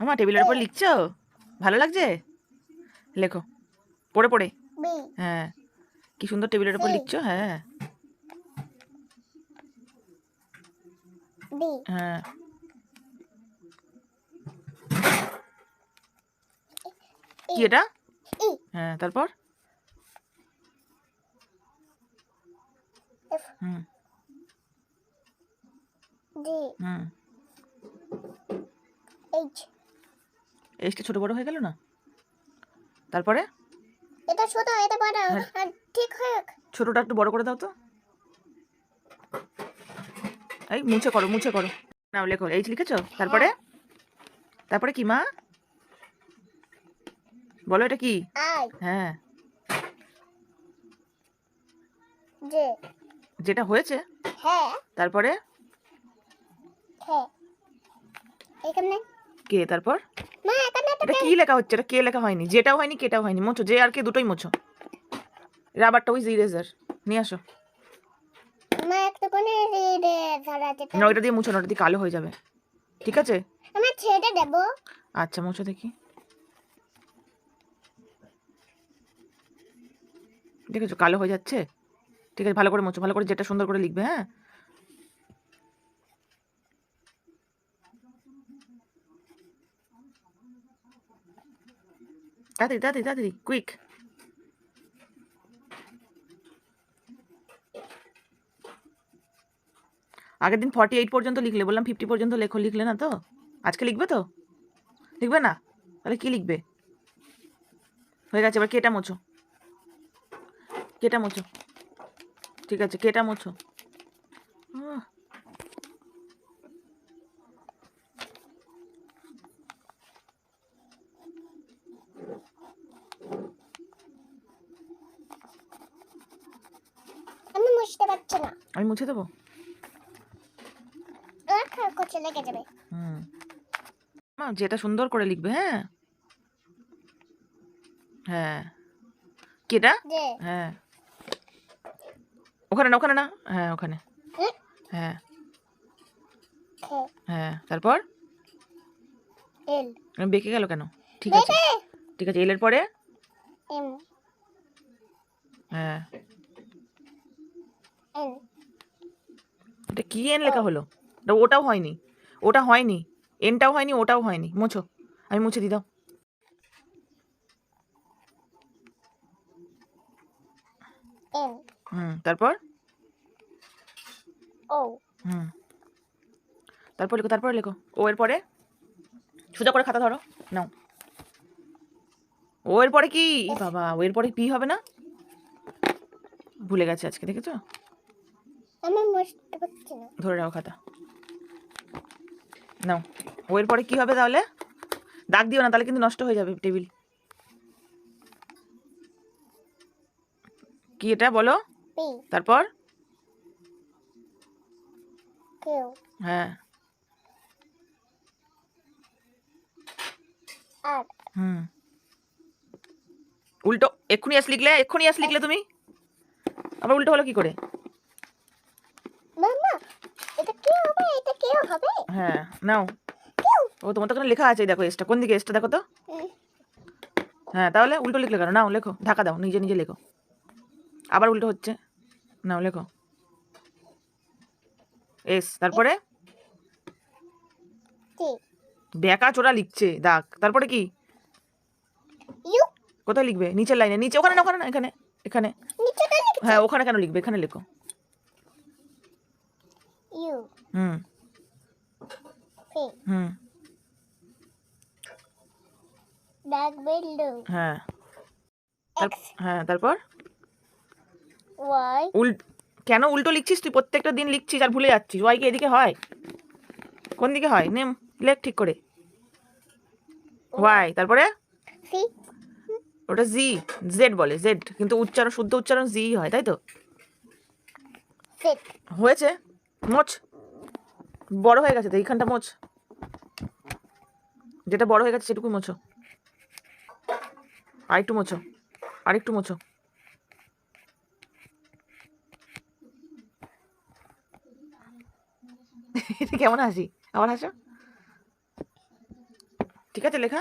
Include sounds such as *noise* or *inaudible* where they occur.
আমার টেবিলের উপর লিখছো? ভালো লাগছে? লেখো। পড়ে পড়ে। হ্যাঁ। কি সুন্দর টেবিলের উপর লিখছো? হ্যাঁ। হ্যাঁ। কি এটা? হ্যাঁ তারপর? হুম। হুম এইচ এসটা ছোট বড় হয়ে গেল না? তারপরে? এটা ছোট এটা বড় হ্যাঁ। ঠিক হয়ে ছোটটা একটু বড় করে দাও তো। এই মুছে করো মুছে করো। নাও লেখো এইচ লিখেছো? তারপরে? তারপরে কি মা? বলো এটা কি? হ্যাঁ। জে যেটা হয়েছে? হ্যাঁ। তারপরে? হ্যাঁ। এখানে। কে তারপর? এটা কি? লেখা হচ্ছে? এটা কে লেখা হয়নি? যেটাও হয়নি কেটাও হয়নি। মোছো যে আর কে দুটোই মোছো। রাবারটা উইজ ইরেজার নিয়ে আসো। মা একটু কোনে রে ধরা না ওইটা দিয়ে মুছো না ওটা দিয়ে কালো হয়ে যাবে। ঠিক আছে? ছেড়ে দেবো। আচ্ছা মুছো দেখি। দেখেছ? কালো হয়ে যাচ্ছে? ঠিক আছে ভালো করে মোছো ভালো করে যেটা সুন্দর করে লিখবে হ্যাঁ? তাড়াতাড়ি তাড়াতাড়ি তাড়াতাড়ি কুইক আগের দিন ফর্টি এইট পর্যন্ত লিখলে, বললাম ফিফটি পর্যন্ত লেখো, লিখলে না তো? আজকে লিখবে তো? লিখবে না? তাহলে কি লিখবে? হয়ে গেছে, এবার কেটা মোছো। কেটা মোছো। ঠিক আছে, কেটা মোছো আহ, আমি পারছি না। আমি মুছে দেবো? করছে লেগে যাবে। হুম। মা যেটা সুন্দর করে লিখবে হ্যাঁ? হ্যাঁ। কেটা? হ্যাঁ। ওখানে না ওখানে না? হ্যাঁ ওখানে। হ্যাঁ। হ্যাঁ তারপর? বেঁকে গেল কেন? ঠিক আছে। ঠিক আছে এলের পরে? হ্যাঁ। এটা কি এন লেখা হলো? ওটাও হয়নি। ওটা হয়নি। এনটাও হয়নি, ওটাও হয়নি। মুছো। আমি মুছে দি, দাও। হুম, তারপর? ও হুম। তারপর লেখো তারপর লেখো। ও এর পরে? সোজা করে খাতা ধরো। নাও। ও এর পরে কি? বাবা, ও এর পরে পি হবে না? ভুলে গেছে আজকে, দেখেছ? আমি মুছতে পারছি না। ধরে রাখো খাতা। নাও। ও এর পরে কি হবে তাহলে? দাগ দিও না তাহলে কিন্তু নষ্ট হয়ে যাবে টেবিল। কি এটা বলো? তারপর? হ্যাঁ। হুম। উল্টো এক্ষুনি আস লিখলে এক্ষুনি আস লিখলে তুমি? আবার উল্টো হলো কি করে? মামা এটা কি হবে এটা কি হবে। হ্যাঁ নাও। ও তোমার তো ওখানে লেখা আছে দেখো এসটা। কোন দিকে এসটা দেখো তো? হ্যাঁ তাহলে উল্টো লিখলে কেন? নাও লেখো ঢাকা দাও নিজে নিজে লেখো। আবার উল্টো হচ্ছে। নাও লেখো। এস তারপরে? টি ব্যাকা চোরা লিখছে দাগ তারপরে কি? কোথায় লিখবে? নিচের লাইনে নিচে ওখানে না ওখানে না এখানে এখানে। হ্যাঁ ওখানে কেন লিখবে? এখানে লেখো। U hmm P hmm back বিল্ডু হ্যাঁ। এক্স হ্যাঁ তারপর? ওয়াই উল কেন উল্টো লিখছিস তুই? প্রত্যেকটা দিন লিখছিস আর ভুলে যাচ্ছিস। ওয়াই কি এদিকে হয়? কোন দিকে হয়? নেম লেখ ঠিক করে। ওয়াই তারপরে? সি ওটা জি জেড বলে জেড কিন্তু উচ্চারণ শুদ্ধ উচ্চারণ জি হয় তাই তো? হয়েছে? মোচ। বড় হয়ে গেছে তো, এইখানটা মোচ। যেটা বড় হয়ে গেছে সেটুকু মোছো আরেকটু মোছো আরেকটু মোছো *laughs* কেমন হাসি আবার হাসো ঠিক আছে, লেখা?